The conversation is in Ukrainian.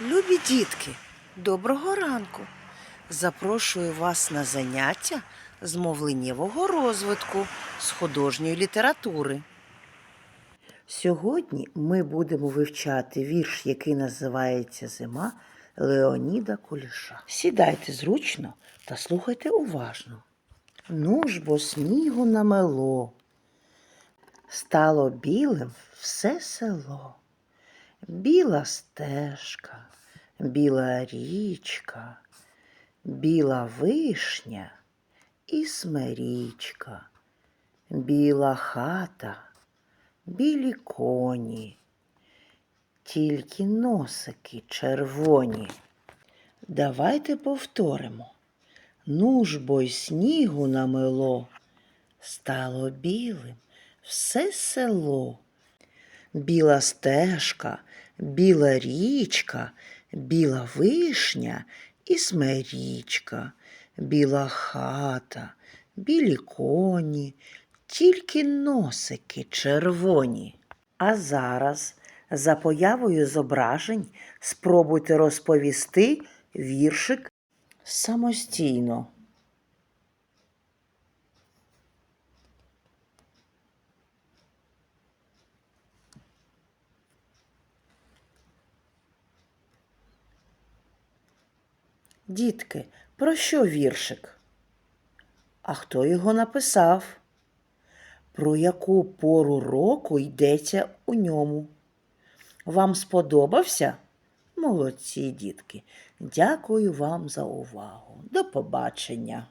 Любі дітки, доброго ранку! Запрошую вас на заняття з мовленнєвого розвитку з художньої літератури. Сьогодні ми будемо вивчати вірш, який називається Зима Леоніда Куліша. Сідайте зручно та слухайте уважно. Ну ж бо снігу намело, стало білим все село. Біла стежка, біла річка, біла вишня і смирічка, біла хата, білі коні, тільки носики червоні. Давайте повторимо. Ну ж бо й снігу намело, стало білим все село. Біла стежка, біла річка, біла вишня і смирічка, біла хата, білі коні, тільки носики червоні. А зараз, за появою зображень, спробуйте розповісти віршик самостійно. Дітки, про що віршик? А хто його написав? Про яку пору року йдеться у ньому? Вам сподобався? Молодці, дітки. Дякую вам за увагу. До побачення.